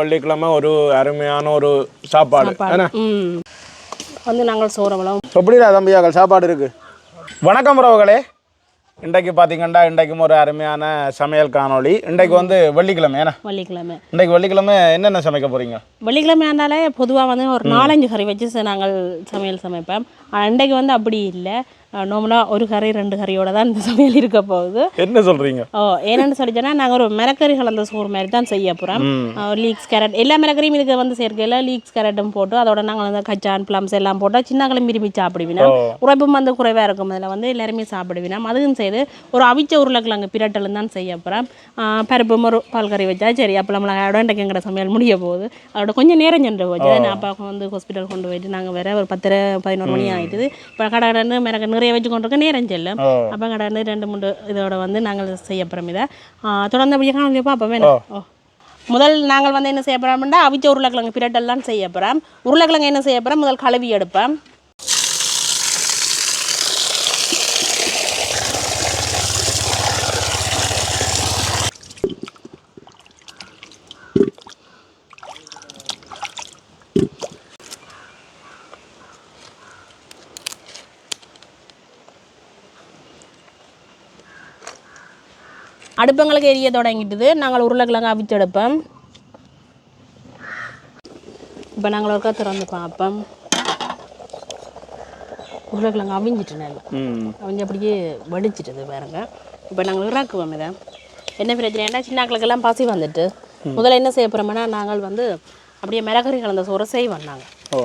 வெள்ளிக்கிழமை ஒரு அருமையான ஒரு சாப்பாடு. வந்து நாங்கள் சோறவளம். எப்படிடா தம்பியாக்கள் சாப்பாடு இருக்கு. வணக்கம் உறவுகளே. இன்றைக்கு பார்த்தீங்கன்னா இன்றைக்கும் ஒரு அருமையான சமையல் காணொளி. இன்றைக்கு வந்து வெள்ளிக்கிழமை ஏன்னா? வெள்ளிக்கிழமை. இன்றைக்கு வெள்ளிக்கிழமை என்னென்ன சமைக்க போறீங்க? வெள்ளிக்கிழமை ஆனாலே பொதுவாக வந்து ஒரு நாலஞ்சு கறி வச்சு நாங்கள் சமையல் சமைப்போம் ஆனா, இன்றைக்கு வந்து அப்படி இல்லை. நார்மலாக ஒரு கறி ரெண்டு கறியோட தான் இந்த சமையல் இருக்க போகுது. என்ன சொல்றீங்க? ஓ என்னென்னு சொல்லிச்சோன்னா நாங்கள் ஒரு மிளக்கறி கலந்த சோறு மாதிரி தான் செய்ய போகிறோம் லீக்ஸ் கேரட் எல்லா மிளக்கறியும் இதுக்கு வந்து சேர்க்கையில் லீக்ஸ் கேரட்டும் போட்டு அதோட நாங்கள் வந்து கச்சான் ப்ளம்ஸ் எல்லாம் போட்டால் சின்ன கிளம்பி விரும்பி சாப்பிடுவினா உழைப்பும் வந்து குறைவாக இருக்கும். அதில் வந்து எல்லாருமே சாப்பிடுவினா அதுவும் செய்து ஒரு அவிச்ச உருளைக்கிழங்கு பிரட்டலும் தான் செய்ய போகிறோம் பருப்பும் ஒரு பால் கறி வச்சா சரி அப்பளம் மிளகாயோட இன்றைக்கு எங்கட சமையல் முடிய போகுது. அதோட கொஞ்சம் நேரம் சென்று போச்சு. நான் அப்பாவுக்கு வந்து ஹாஸ்பிட்டல் கொண்டு போயிட்டு நாங்கள் வேற ஒரு பத்தரை பதினோரு மணி ஆயிட்டுது. இப்போ கடை கடன்னு மிளகு நிறைய வச்சு கொண்டு இருக்க நேரம் செல்லும். அப்போ கடந்து ரெண்டு மூணு இதோட வந்து நாங்கள் செய்ய போகிறோம் இதை. தொடர்ந்து அப்படியே காணொலி பார்ப்போம். வேணும். ஓ. முதல் நாங்கள் வந்து என்ன செய்ய போகிறோம்னா அவிச்ச உருளைக்கிழங்கு பிரட்டெல்லாம் செய்ய போகிறோம் உருளைக்கிழங்கு என்ன செய்ய போகிறோம் முதல் கழுவி எடுப்பேன் அடுப்பங்களுக்கு எரிய தொடங்கிட்டுது நாங்கள் உருளைக்கிழங்கு அவிச்சு எடுப்போம். இப்போ நாங்கள் ஒருக்கா திறந்து பார்ப்போம். உருளைக்கிழங்கு அவிஞ்சிட்டு நல்லா அவிஞ்சு அப்படியே வடிச்சிட்டது பாருங்க. இப்போ நாங்கள் இறக்குவோம் இதை. என்ன பிரச்சனைனா சின்னாக்களுக்கெல்லாம் பசி வந்துட்டு. முதல்ல என்ன செய்ய போகிறோம்னா நாங்கள் வந்து அப்படியே மிளகறி கலந்த சோறு செய்வோம் நாங்கள் ஓ.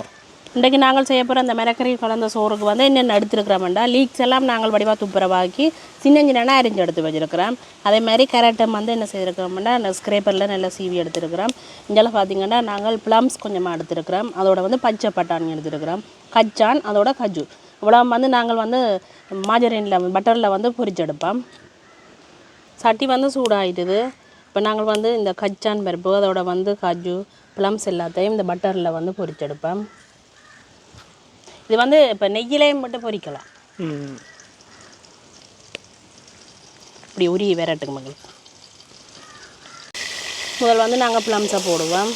இன்றைக்கு நாங்கள் செய்ய போகிற அந்த மிளகறி கலந்த சோறுக்கு வந்து என்னென்ன எடுத்துருக்கிறோம்டா லீக்ஸ் எல்லாம் நாங்கள் வடிவாக துப்புரவாக்கி சின்ன சின்ன அரிஞ்சு எடுத்து வச்சுருக்கிறோம். அதே மாதிரி கேரட்டம் வந்து என்ன செய்திருக்கிறோம்னா அந்த ஸ்க்ரேப்பரில் நல்லா சீவி எடுத்துருக்கிறோம். இங்கெல்லாம் பார்த்தீங்கன்னா நாங்கள் ப்ளம்ஸ் கொஞ்சமாக எடுத்துருக்கிறோம். அதோட வந்து பச்சை பட்டாணி எடுத்துருக்கிறோம். கச்சான் அதோட கஜு இவ்வளோ வந்து நாங்கள் வந்து மாஜரினில் பட்டரில் வந்து பொரிச்செடுப்போம் சட்டி வந்து சூடாயிட்டுது. இப்போ நாங்கள் வந்து இந்த கச்சான் பருப்பு அதோட வந்து காஜு ப்ளம்ஸ் எல்லாத்தையும் இந்த பட்டரில் வந்து பொரிச்செடுப்போம் இது வந்து இப்போ நெய்யிலையும் மட்டும் பொரிக்கலாம். இப்படி உருகி விரட்டுங்க மகளுக்கு முதல் வந்து நாங்கள் ப்ளம்ஸை போடுவோம்.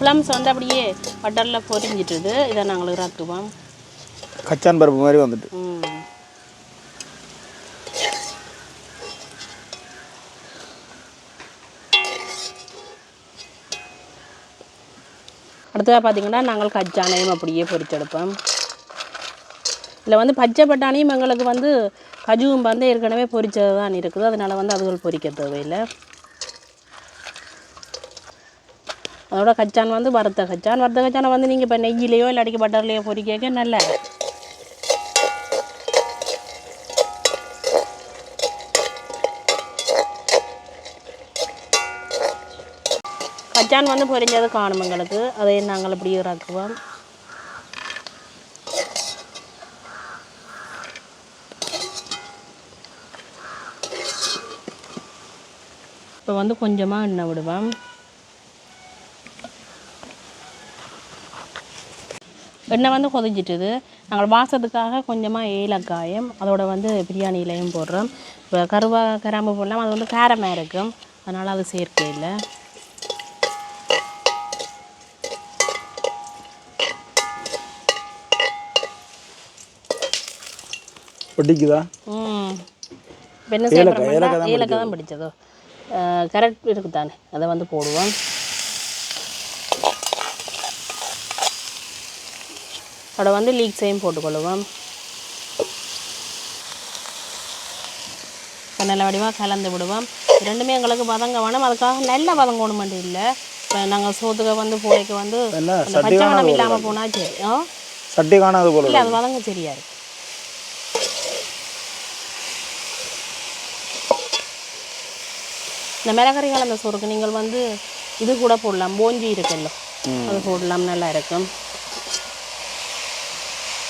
ப்ளம்ஸ் வந்து அப்படியே பட்டரில் பொரிஞ்சிட்டுது. இதை நாங்கள் இறக்குவோம். கச்சான் பருப்பு மாதிரி வந்துட்டு. அடுத்ததாக பார்த்தீங்கன்னா நாங்கள் கச்சானையும் அப்படியே பொரிச்செடுப்போம். இதில் வந்து பச்சை பட்டாணியும் எங்களுக்கு வந்து கஜுவும் வந்து ஏற்கனவே பொரிச்சது தான் இருக்குது. அதனால வந்து அதுகள் பொரிக்க தேவையில்லை. அதோட கச்சான் வந்து வறுத்த கச்சான். வறுத்த கச்சானை வந்து நீங்கள் இப்போ நெய்யிலையோ இல்லாட்டிக்கு பட்டர்லையோ பொரிக்க நல்லா. கச்சான் வந்து பொரிஞ்சது காணும் எங்களுக்கு. அதை நாங்கள் இப்படி இறக்குவோம். இப்போ வந்து கொஞ்சமாக எண்ணெய் விடுவோம். எண்ணெய் வந்து கொதிச்சிட்டுது. நாங்கள் வாசத்துக்காக கொஞ்சமாக ஏலக்காயம் அதோட வந்து பிரியாணி இலையும் போடுறோம். இப்போ கருவா கிராம்பு போடலாம். அது வந்து காரமாக இருக்கும். அதனால் அது சேர்க்க இல்லை. ஒட்டிக்குதா ம். என்ன போகிறோம்னா ஏலக்காய் தான் பிடிச்சதோ? கரெக்ட் இருக்குது தானே அதை வந்து போடுவோம். அதோட வந்து லீக்ஸையும் போட்டுக்கொள்ளுவோம் இப்போ நல்ல வடிவாக கலந்து விடுவோம் ரெண்டுமே எங்களுக்கு வதங்க வேணும். அதுக்காக நல்ல வதங்கணும் இல்லை. இப்போ நாங்கள் சோத்துக்க வந்து போடைக்கு வந்து பச்சை மணம் இல்லாமல் போனால் சரி. சட்டி காணாது போல இல்லை அது வதங்க சரியா இருக்கு. இந்த மிளகறி கலந்த சோறுக்கு நீங்கள் வந்து இது கூட போடலாம். போஞ்சி இருக்குல்ல. அது போடலாம். நல்லா இருக்கும்.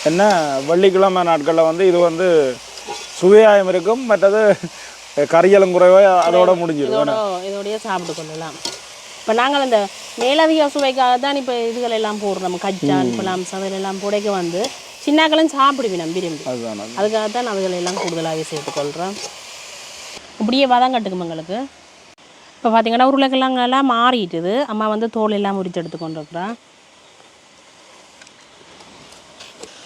என்ன வெள்ளிக்கிழமை நாட்களில் வந்து இது வந்து சுவையாயம் இருக்கும் மற்றது கரியலும் குறைவா அதோட முடிஞ்சிடும் இதோட இதோடய சாப்பிட்டு கொள்ளலாம். இப்போ நாங்கள் இந்த மேலதிக சுவைக்காக தான் இப்போ இதுகள் எல்லாம் போடுறோம் கச்சான் பிளாம்ஸ் அதிலெல்லாம் புடைக்க வந்து சின்னாக்களும் சாப்பிடுவினோம் விரும்பி. அதுக்காக தான் அதுகள் எல்லாம் கூடுதலாகவே சேர்த்துக்கொள்கிறோம் இப்படியே வதங்கட்டுக்கும் எங்களுக்கு. இப்போ பார்த்தீங்கன்னா உருளைக்கிழங்கெல்லாம் மாறிட்டுது. அம்மா வந்து தோல் எல்லாம் உரித்து எடுத்து கொண்டு இருக்கிறான்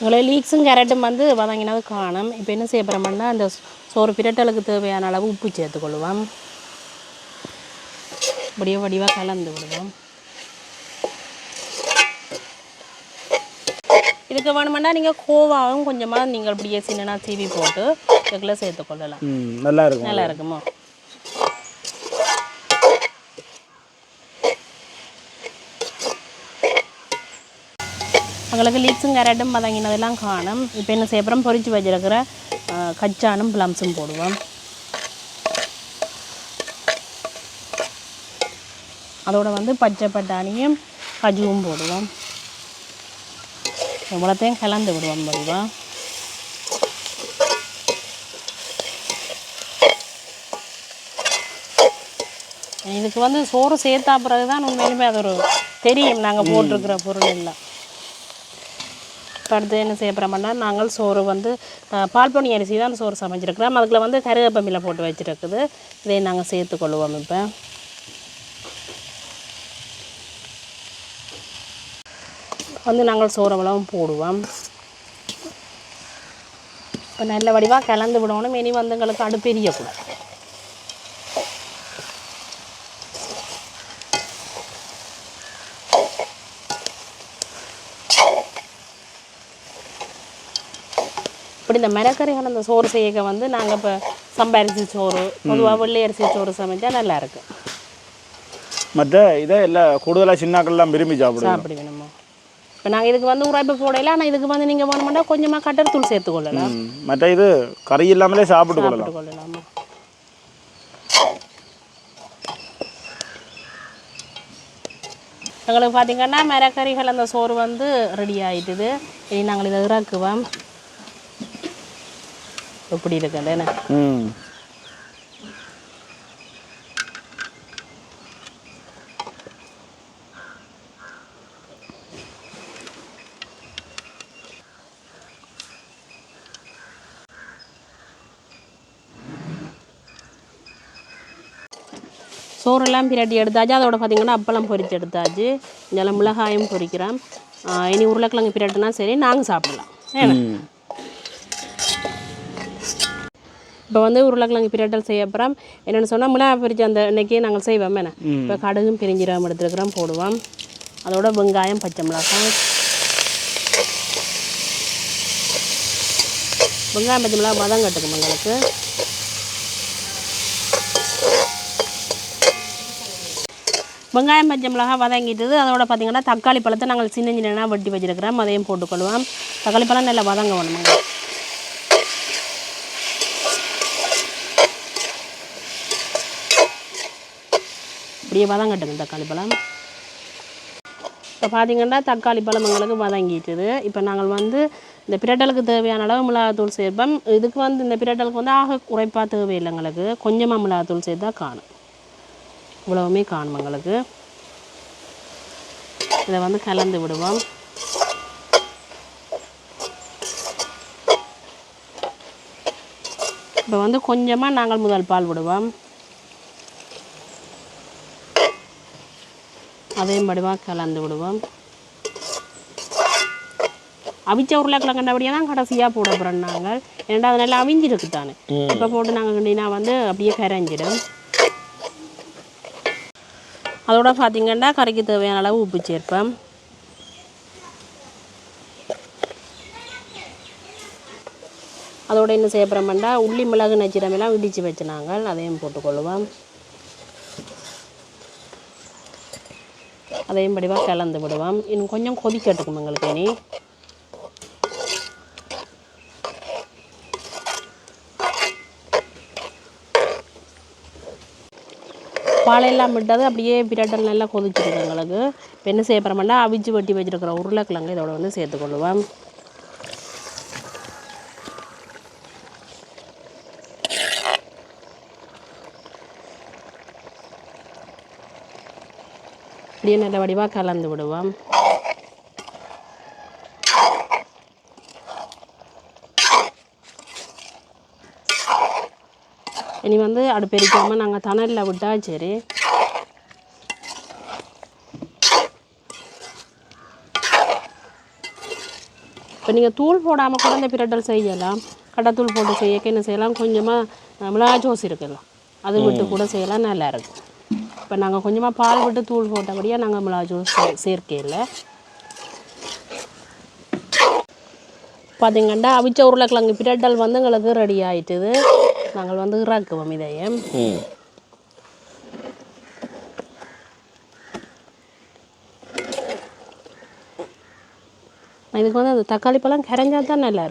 உங்களை லீக்ஸும் கேரட்டும் வந்து வதங்கினது காணும். இப்போ என்ன செய்ய போகிறோம்னா அந்த சோறு பிரட்டலுக்கு தேவையான அளவு உப்பு சேர்த்துக்கொள்வோம் இப்படியே வடிவாக கலந்து விடுவோம். இதுக்கு வேணுமெண்டா நீங்கள் கோவாவும் கொஞ்சமாக நீங்கள் இப்படியே சின்னனா சீவி போட்டு இதுக்குள்ளே சேர்த்துக்கொள்ளலாம் நல்லா இருக்கும்? நல்லா இருக்குமோ? எங்களுக்கு லீக்ஸும் கேரட்டும் பதங்கினதெல்லாம் காணும். இப்போ என்ன செய்யப்புறம் பொறிச்சு வச்சிருக்கிற கச்சானும் ப்ளம்ஸும் போடுவோம். அதோட வந்து பச்சை பட்டாணியும் கஜுவும் போடுவோம். இவ்வளோத்தையும் கலந்து விடுவோம் வடிவா இதுக்கு வந்து சோறு சேர்த்தா பிறகு தான் உண்மையிலுமே அது ஒரு தெரியும். நாங்கள் போட்டிருக்கிற பொருள் எல்லாம். அடுத்து என்ன செய்ய போகிறோம்னா நாங்கள் சோறு வந்து அஹ், பால்பொனி அரிசி தான் சோறு சமைச்சிருக்கிறோம். அதுக்குள்ள வந்து கருவேப்பமில்லை போட்டு வச்சிருக்குது. இதை நாங்கள் சேர்த்துக்கொள்வோம் இப்போ. வந்து நாங்கள் சோறு போடுவோம். இப்போ நல்ல வடிவாக கலந்து விடணும். இனி வந்து எங்களுக்கு அடுப்பு எரியக்கூடாது. இப்படி இந்த மிளகறிகள் அந்த சோறு செய்யக்க வந்து நாங்கள் இப்போ சம்பா அரிசி சோறு பொதுவாக வெள்ளை அரிசி சோறு சமைச்சா நல்லா இருக்கு. மற்ற இதை எல்லாம் கூடுதலாக சின்னாக்கள்லாம் விரும்பி சாப்பிடுவோம் சாப்பிடு வேணுமோ இப்போ நாங்கள் இதுக்கு வந்து உரைப்பு போடையில ஆனால் இதுக்கு வந்து நீங்கள் வேணுமெண்டா கொஞ்சமாக கட்டர் தூள் சேர்த்துக்கொள்ளலாம் ம். மற்ற இது கறி இல்லாமலே சாப்பிட்டு கொள்ளலாம். கொள்ளலாமா எங்களுக்கு பார்த்தீங்கன்னா மிளகறிகள் அந்த சோறு வந்து ரெடி ஆயிட்டுது. இனி நாங்கள் இதை இறக்குவோம். எப்படி இருக்குது என்ன ம். சோறெல்லாம் பிரட்டி எடுத்தாச்சு. அதோட பார்த்தீங்கன்னா அப்பளம் பொரிச்சு எடுத்தாச்சு. இதெல்லாம் மிளகாயும் பொரிக்கிறோம் இனி உருளைக்கிழங்கு பிரட்டுனா சரி நாங்கள் சாப்பிடலாம். ஏன்னா ம் இப்போ வந்து உருளைக்கிழங்கு பிரட்டல் செய்ய அப்புறம் என்னென்னு சொன்னால் மிளகாய் பொரிச்சு அந்த இன்னைக்கு நாங்கள் செய்வோம் என்ன? இப்போ கடுகும் பிரிஞ்சிரம் எடுத்துருக்கிறோம் போடுவோம். அதோட வெங்காயம் பச்சை மிளகாய். வெங்காயம் பச்சை மிளகாய் வதம் கட்டுக்கும் எங்களுக்கு வெங்காயம் பச்சை மிளகாய் வதங்கிட்டது அதோட பார்த்தீங்கன்னா தக்காளி பழத்தை நாங்கள் சின்ன சின்னனா வெட்டி வச்சிருக்கிறோம். அதையும் போட்டுக்கொள்வோம். தக்காளி பழம் நல்லா வதங்க வேணுமாங்க அப்படியே வதங்கட்டுங்க தக்காளி பழம். இப்போ பார்த்தீங்கன்னா தக்காளி பழம் எங்களுக்கு வதங்கிட்டுது. இப்போ நாங்கள் வந்து இந்த பிரட்டலுக்கு தேவையான அளவு மிளகாத்தூள் சேர்ப்போம். இதுக்கு வந்து இந்த பிரட்டலுக்கு வந்து ஆக குறைப்பாக தேவையில்லை எங்களுக்கு. கொஞ்சமாக மிளகாத்தூள் சேர்த்தா காணும். இவ்வளவுமே காணும் எங்களுக்கு. இதை வந்து கலந்து விடுவோம். இப்போ வந்து கொஞ்சமாக நாங்கள் முதல் பால் விடுவோம். அதையும் படிவாக கலந்து விடுவோம். அவிச்ச உருளைக்கிழங்கண்டபடியே தான் கடைசியாக போட போகிறோம் நாங்கள். ஏன்னா அது நல்லா அவிஞ்சிருக்கு தானே. இப்போ போட்டு நாங்கள் கிண்டினா வந்து அப்படியே கரைஞ்சிடும். அதோட பார்த்தீங்கன்னா கறிக்கு தேவையான அளவு உப்பு சேர்ப்பேன் அதோட என்ன செய்ய போகிறோம்னா உள்ளி மிளகு நச்சிரம் எல்லாம் இடித்து வச்சு நாங்கள் அதையும் போட்டுக்கொள்வோம். அதையும் படிவாக கலந்து விடுவோம். இன்னும் கொஞ்சம் கொதிக்கட்டுக்கும் எங்களுக்கு இனி. பாலையெல்லாம் விட்டது அப்படியே பிரட்டல் நல்லா கொதிச்சிருக்கு எங்களுக்கு. இப்போ என்ன செய்ய போகிறோம்னா அவிச்சு வெட்டி வச்சிருக்கிற உருளைக்கிழங்கு இதோட வந்து சேர்த்துக்கொள்ளுவோம் இப்படியே நல்ல வடிவாக கலந்து விடுவோம். இனி வந்து அடுப்பு எரிக்காமல் நாங்கள் தணலில் விட்டா சரி. இப்போ நீங்கள் தூள் போடாமல் கூட இந்த பிரட்டல் செய்யலாம். கடத்தூள் போட்டு செய்யக்க என்ன செய்யலாம்? கொஞ்சமாக மிளகா ஜோஸ் இருக்கலாம் அது விட்டு கூட செய்யலாம் நல்லா இருக்கும். இப்போ நாங்கள் கொஞ்சமாக பால் விட்டு தூள் போட்டபடியாக நாங்கள் மிளகா ஜூஸ் சேர்க்கையில். பார்த்தீங்கன்னா அவிச்ச உருளைக்கிழங்கு பிரட்டல் வந்து எங்களுக்கு ரெடி ஆயிட்டுது. நாங்கள் வந்து இறக்குவோம் இதையே. ம். இதுக்கு வந்து அந்த தக்காளி பழம் கரைஞ்சா தான் நல்லா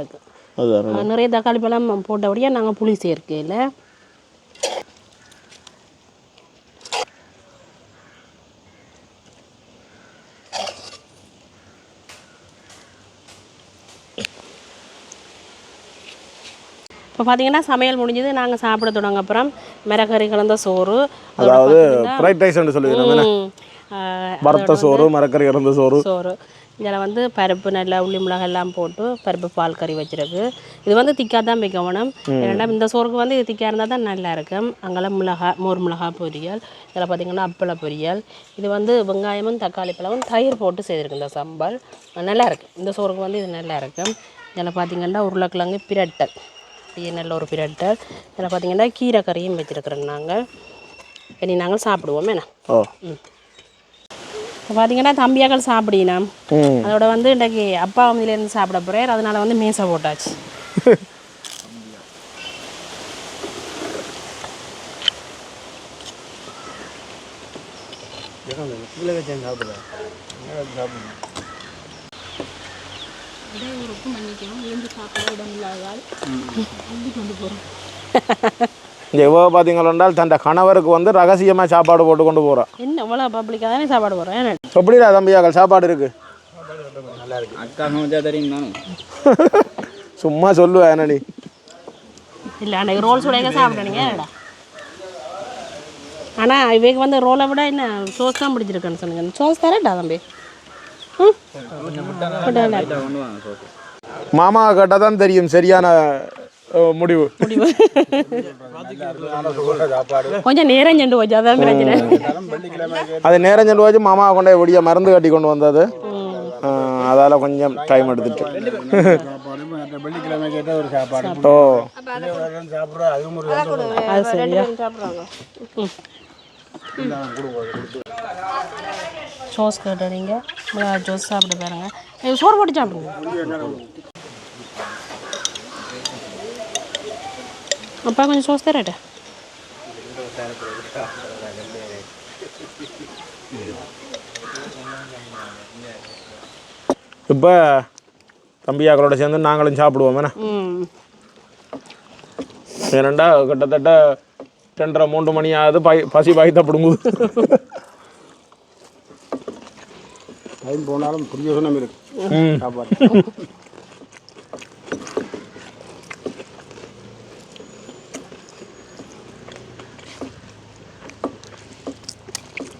அஹ் நிறைய தக்காளி பழம் போட்டபடியாக நாங்கள் புளி சேர்க்கையில். இப்போ பார்த்தீங்கன்னா சமையல் முடிஞ்சது நாங்கள் சாப்பிட தொடங்க அப்புறம் மிளகறி கலந்த சோறு அதாவது ஃப்ரைட் ரைஸ்ன்னு சொல்லுவீங்க வறுத்த சோறு மரக்கறி இறந்த சோறு. சோறு. இதில் வந்து பருப்பு நல்லா உள்ளி மிளகாய் எல்லாம் போட்டு பருப்பு பால் கறி வச்சிருக்கு. இது வந்து திக்காக தான் வைக்கணும் ஏன்னா இந்த சோறுக்கு வந்து இது திக்காக இருந்தால் தான் நல்லா இருக்கும். அங்கெல்லாம் மிளகாய் மோர் மிளகாய் பொரியல் இதில் பார்த்தீங்கன்னா அப்பள பொரியல். இது வந்து வெங்காயமும் தக்காளி பழமும் தயிர் போட்டு செய்திருக்கு இந்த சம்பல் நல்லா இருக்கு. இந்த சோறுக்கு வந்து இது நல்லா இருக்கும். இதில் பார்த்தீங்கன்னா உருளைக்கிழங்கு பிரட்டல். இது நல்ல ஒரு பிரட்டல் இதில் பார்த்தீங்கன்னா கீரை கறியும் வச்சுருக்குறோம் நாங்கள். இனி நாங்கள் சாப்பிடுவோம் என்ன? ஓ. இப்போ பார்த்தீங்கன்னா தம்பியாக்கள் சாப்பிடினா ம். அதோட வந்து இன்றைக்கு அப்பா இருந்து சாப்பிட போகிறார் அதனால வந்து மேசை போட்டாச்சு. இங்கே எவ்வளோ பார்த்தீங்கன்னா தன் கணவருக்கு வந்து ரகசியமாக சாப்பாடு போட்டு கொண்டு போகிறான் என்ன இவ்வளோ பப்ளிக்காக தானே சாப்பாடு போகிறேன் எப்படிடா தம்பியாக்கள் சாப்பாடு இருக்கு? அக்கா சமைச்சா தெரியும் நானும். சும்மா சொல்லுவேன் என்ன நீ இல்லை அன்றைக்கு ரோல் சுடையாக சாப்பிட்டீங்க என்னடா ஆனால் இவைக்கு வந்து ரோலை விட என்ன சோஸ் தான் பிடிச்சிருக்குன்னு சொன்னீங்க. சோஸ் தரேன்டா தம்பி. மாமா கேட்டால் தான் தெரியும் சரியான முடிவு. முடிவு. கொஞ்சம் நேரம் சென்று போச்சு அதான் பிரச்சனை. அது நேரம் சென்று போச்சு மாமா கொண்டே ஒடிய மருந்து கட்டி கொண்டு வந்தது. அதால் கொஞ்சம் டைம் எடுத்துட்டு. ஓ. சோஸ் கேட்டுறீங்க ஜோஸ் சாப்பிட்டு பாருங்க. சோறு போட்டு சாப்பிடுங்க. அப்பா கொஞ்சம் சோஸ் தரட்டா இப்போ தம்பியாக்களோட சேர்ந்து நாங்களும் சாப்பிடுவோம் ம். ஏனண்டா கிட்டத்தட்ட ரெண்டரை மூன்று மணி ஆகுது பை பசி பாய்த்த பிடுங்குது. டைம் போனாலும் பிரயோஜனம் இருக்கு. ம். சாப்பாடு.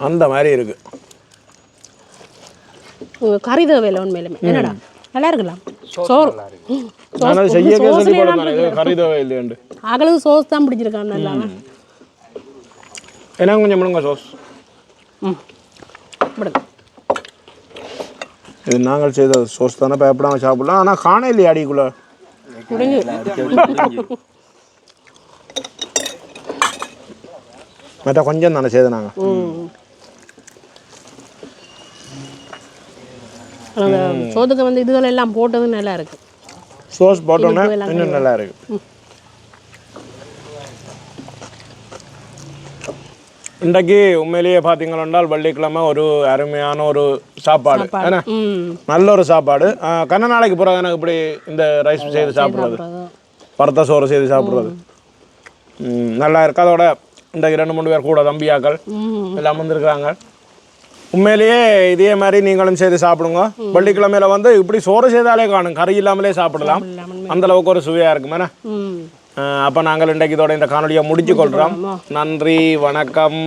அந்த மாதிரி இருக்கு. உங்க கறி தேவையில்லை உண்மையிலுமே. என்னடா? நல்லா இருக்கலாம் சோறு. ம், சோஸ் தான் பிடிச்சிருக்கான் நல்லா. என்ன கொஞ்சம் முழுங்க சோஸ்? ம். இது நாங்கள் செய்த சோஸ் தானே பயப்படாம சாப்பிடலாம். ஆனால் காண இல்லையா அடிக்குள்ள. மற்ற கொஞ்சம் தானே செய்த நாங்கள் ம் அந்த சோத்துக்கு வந்து இதுகள் எல்லாம் போட்டது நல்லா இருக்கு சோஸ் போட்டோன்னே இன்னும் நல்லா இருக்கு இன்றைக்கு உண்மையிலேயே பார்த்தீங்கன்னா வெள்ளிக்கிழமை ஒரு அருமையான ஒரு சாப்பாடு. ஏன்னா நல்ல ஒரு சாப்பாடு. கண்ண நாளைக்கு பிறகு எனக்கு இப்படி இந்த ரைஸ் செய்து சாப்பிட்றது? பருத்த சோறு செய்து சாப்பிட்றது. நல்லா இருக்கு. அதோட இன்றைக்கு ரெண்டு மூணு பேர் கூட தம்பியாக்கள் எல்லாம் வந்திருக்கிறாங்க. உண்மையிலேயே இதே மாதிரி நீங்களும் செய்து சாப்பிடுங்க. வெள்ளிக்கிழமையில வந்து இப்படி சோறு செய்தாலே காணும். கறி இல்லாமலே சாப்பிடலாம். அந்த அளவுக்கு ஒரு சுவையா இருக்கும். என்ன? ம். அப்போ நாங்கள் இன்றைக்கு இதோட இந்த காணொலியை முடிச்சு கொள்கிறோம் நன்றி வணக்கம்.